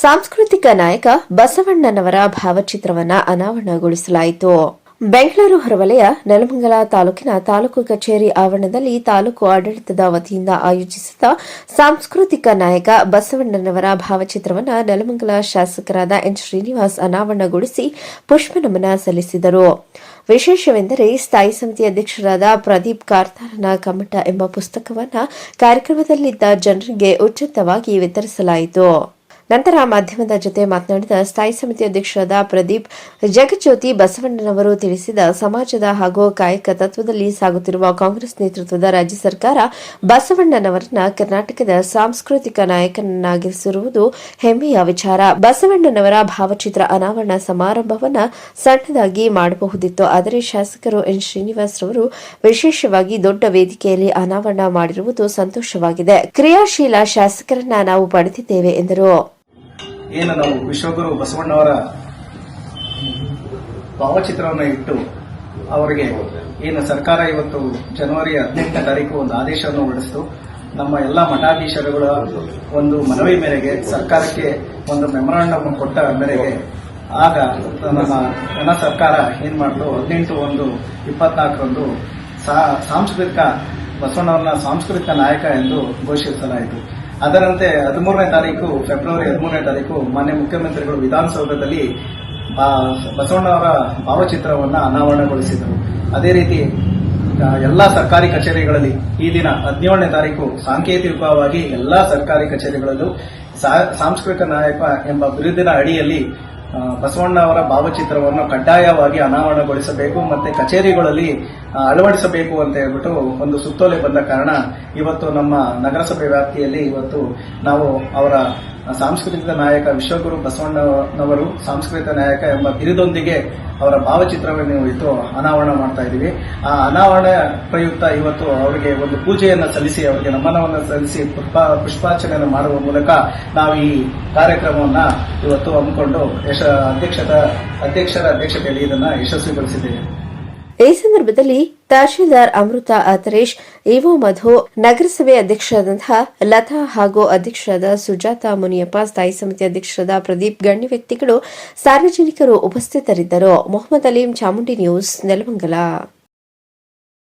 ಸಾಂಸ್ಕೃತಿಕ ನಾಯಕ ಬಸವಣ್ಣನವರ ಭಾವಚಿತ್ರವನ್ನ ಅನಾವರಣಗೊಳಿಸಲಾಯಿತು. ಬೆಂಗಳೂರು ಹೊರವಲಯ, ನೆಲಮಂಗಲ ತಾಲೂಕಿನ ತಾಲೂಕು ಕಚೇರಿ ಆವರಣದಲ್ಲಿ ತಾಲೂಕು ಆಡಳಿತದ ವತಿಯಿಂದ ಆಯೋಜಿಸಿದ ಸಾಂಸ್ಕೃತಿಕ ನಾಯಕ ಬಸವಣ್ಣನವರ ಭಾವಚಿತ್ರವನ್ನು ನೆಲಮಂಗಲ ಶಾಸಕರಾದ ಎನ್ ಶ್ರೀನಿವಾಸ್ ಅನಾವರಣಗೊಳಿಸಿ ಪುಷ್ಪನಮನ ಸಲ್ಲಿಸಿದರು. ವಿಶೇಷವೆಂದರೆ ಸ್ಥಾಯಿ ಸಮಿತಿ ಅಧ್ಯಕ್ಷರಾದ ಪ್ರದೀಪ್ ಕಾರ್ತಾರನ ಕಮಟ ಎಂಬ ಪುಸ್ತಕವನ್ನು ಕಾರ್ಯಕ್ರಮದಲ್ಲಿದ್ದ ಜನರಿಗೆ ಉಚಿತವಾಗಿ ವಿತರಿಸಲಾಯಿತು. ನಂತರ ಮಾಧ್ಯಮದ ಜೊತೆ ಮಾತನಾಡಿದ ಸ್ಥಾಯಿ ಸಮಿತಿ ಅಧ್ಯಕ್ಷರಾದ ಪ್ರದೀಪ್ ಜಗಜ್ಯೋತಿ ಬಸವಣ್ಣನವರು ತಿಳಿಸಿದ, ಸಮಾಜದ ಹಾಗೂ ಕಾಯಕ ತತ್ವದಲ್ಲಿ ಸಾಗುತ್ತಿರುವ ಕಾಂಗ್ರೆಸ್ ನೇತೃತ್ವದ ರಾಜ್ಯ ಸರ್ಕಾರ ಬಸವಣ್ಣನವರನ್ನ ಕರ್ನಾಟಕದ ಸಾಂಸ್ಕೃತಿಕ ನಾಯಕನನ್ನಾಗಿಸಿರುವುದು ಹೆಮ್ಮೆಯ ವಿಚಾರ. ಬಸವಣ್ಣನವರ ಭಾವಚಿತ್ರ ಅನಾವರಣ ಸಮಾರಂಭವನ್ನ ಸಣ್ಣದಾಗಿ ಮಾಡಬಹುದಿತ್ತು. ಆದರೆ ಶಾಸಕರು ಎನ್. ಶ್ರೀನಿವಾಸ್ ರವರು ವಿಶೇಷವಾಗಿ ದೊಡ್ಡ ವೇದಿಕೆಯಲ್ಲಿ ಅನಾವರಣ ಮಾಡಿರುವುದು ಸಂತೋಷವಾಗಿದೆ. ಕ್ರಿಯಾಶೀಲ ಶಾಸಕರನ್ನ ನಾವು ಪಡೆದಿದ್ದೇವೆ, ಎಂದರು. ಏನು ನಾವು ವಿಶ್ವಗುರು ಬಸವಣ್ಣವರ ಭಾವಚಿತ್ರವನ್ನು ಇಟ್ಟು ಅವರಿಗೆ ಏನು ಸರ್ಕಾರ ಇವತ್ತು ಜನವರಿ ಹದಿನೆಂಟನೇ ತಾರೀಕು ಒಂದು ಆದೇಶವನ್ನು ಹೊರಡಿಸಿತು. ನಮ್ಮ ಎಲ್ಲ ಮಠಾಧೀಶರುಗಳ ಒಂದು ಮನವಿ ಮೇರೆಗೆ, ಸರ್ಕಾರಕ್ಕೆ ಒಂದು ಮೆಮೊರಾಂಡಮ್ ಕೊಟ್ಟ ಮೇರೆಗೆ ಆಗ ನಮ್ಮ ಜನ ಸರ್ಕಾರ ಏನ್ ಮಾಡಿದ್ರು ಹದಿನೆಂಟು ಒಂದು ಇಪ್ಪತ್ನಾಲ್ಕರಂದು ಸಾಂಸ್ಕೃತಿಕ ಬಸವಣ್ಣವರನ್ನ ಸಾಂಸ್ಕೃತಿಕ ನಾಯಕ ಎಂದು ಘೋಷಿಸಲಾಯಿತು. ಅದರಂತೆ ಹದಿಮೂರನೇ ತಾರೀಕು ಫೆಬ್ರವರಿ ಹದಿಮೂರನೇ ತಾರೀಕು ಮಾನ್ಯ ಮುಖ್ಯಮಂತ್ರಿಗಳು ವಿಧಾನಸೌಧದಲ್ಲಿ ಬಸವಣ್ಣ ಬಸವಣ್ಣವರ ಭಾವಚಿತ್ರವನ್ನು ಅನಾವರಣಗೊಳಿಸಿದರು. ಅದೇ ರೀತಿ ಎಲ್ಲ ಸರ್ಕಾರಿ ಕಚೇರಿಗಳಲ್ಲಿ ಈ ದಿನ ಹದಿನೇಳನೇ ತಾರೀಕು ಸಾಂಕೇತಿಕವಾಗಿ ಎಲ್ಲ ಸರ್ಕಾರಿ ಕಚೇರಿಗಳಲ್ಲೂ ಸಾಂಸ್ಕೃತಿಕ ನಾಯಕ ಎಂಬ ಬಿರುದಿನ ಅಡಿಯಲ್ಲಿ ಬಸವಣ್ಣ ಅವರ ಭಾವಚಿತ್ರವನ್ನು ಕಡ್ಡಾಯವಾಗಿ ಅನಾವರಣಗೊಳಿಸಬೇಕು ಮತ್ತೆ ಕಚೇರಿಗಳಲ್ಲಿ ಅಳವಡಿಸಬೇಕು ಅಂತ ಹೇಳ್ಬಿಟ್ಟು ಒಂದು ಸುತ್ತೋಲೆ ಬಂದ ಕಾರಣ ಇವತ್ತು ನಮ್ಮ ನಗರಸಭೆ ವ್ಯಾಪ್ತಿಯಲ್ಲಿ ಇವತ್ತು ನಾವು ಅವರ ಸಾಂಸ್ಕೃತಿಕ ನಾಯಕ ವಿಶ್ವಗುರು ಬಸವಣ್ಣನವರು, ಸಾಂಸ್ಕೃತಿಕ ನಾಯಕ ಎಂಬ ಬಿರುದೊಂದಿಗೆ ಅವರ ಭಾವಚಿತ್ರವನ್ನು ಇವತ್ತು ಅನಾವರಣ ಮಾಡ್ತಾ ಇದ್ದೀವಿ. ಆ ಅನಾವರಣ ಪ್ರಯುಕ್ತ ಇವತ್ತು ಅವರಿಗೆ ಒಂದು ಪೂಜೆಯನ್ನು ಸಲ್ಲಿಸಿ, ಅವರಿಗೆ ನಮನವನ್ನು ಸಲ್ಲಿಸಿ, ಪುಷ್ಪ, ಪುಷ್ಪಾರ್ಚನೆಯನ್ನು ಮಾಡುವ ಮೂಲಕ ನಾವು ಈ ಕಾರ್ಯಕ್ರಮವನ್ನು ಇವತ್ತು ಹಮ್ಮಿಕೊಂಡು ಯಶ ಅಧ್ಯಕ್ಷರ ಅಧ್ಯಕ್ಷತೆಯಲ್ಲಿ ಇದನ್ನು ಯಶಸ್ವಿಗೊಳಿಸಿದ್ದೇವೆ. ಈ ಸಂದರ್ಭದಲ್ಲಿ ತಹಶೀಲ್ದಾರ್ ಅಮೃತ ಅತರೇಶ್ ಇವೋ ಮಧು, ನಗರಸಭೆ ಅಧ್ಯಕ್ಷರಾದಂತಹ ಲತಾ ಹಾಗೂ ಅಧ್ಯಕ್ಷರಾದ ಸುಜಾತ ಮುನಿಯಪ್ಪ, ಸ್ಥಾಯಿ ಸಮಿತಿ ಅಧ್ಯಕ್ಷರಾದ ಪ್ರದೀಪ್ ಗಣ್ಯ ವ್ಯಕ್ತಿಗಳು ಸಾರ್ವಜನಿಕರು ಉಪಸ್ಥಿತರಿದ್ದರು. ಮೊಹಮ್ಮದ್ ಅಲೀಂ ಚಾಮುಂಡಿ ನ್ಯೂಸ್, ನೆಲಮಂಗಲ.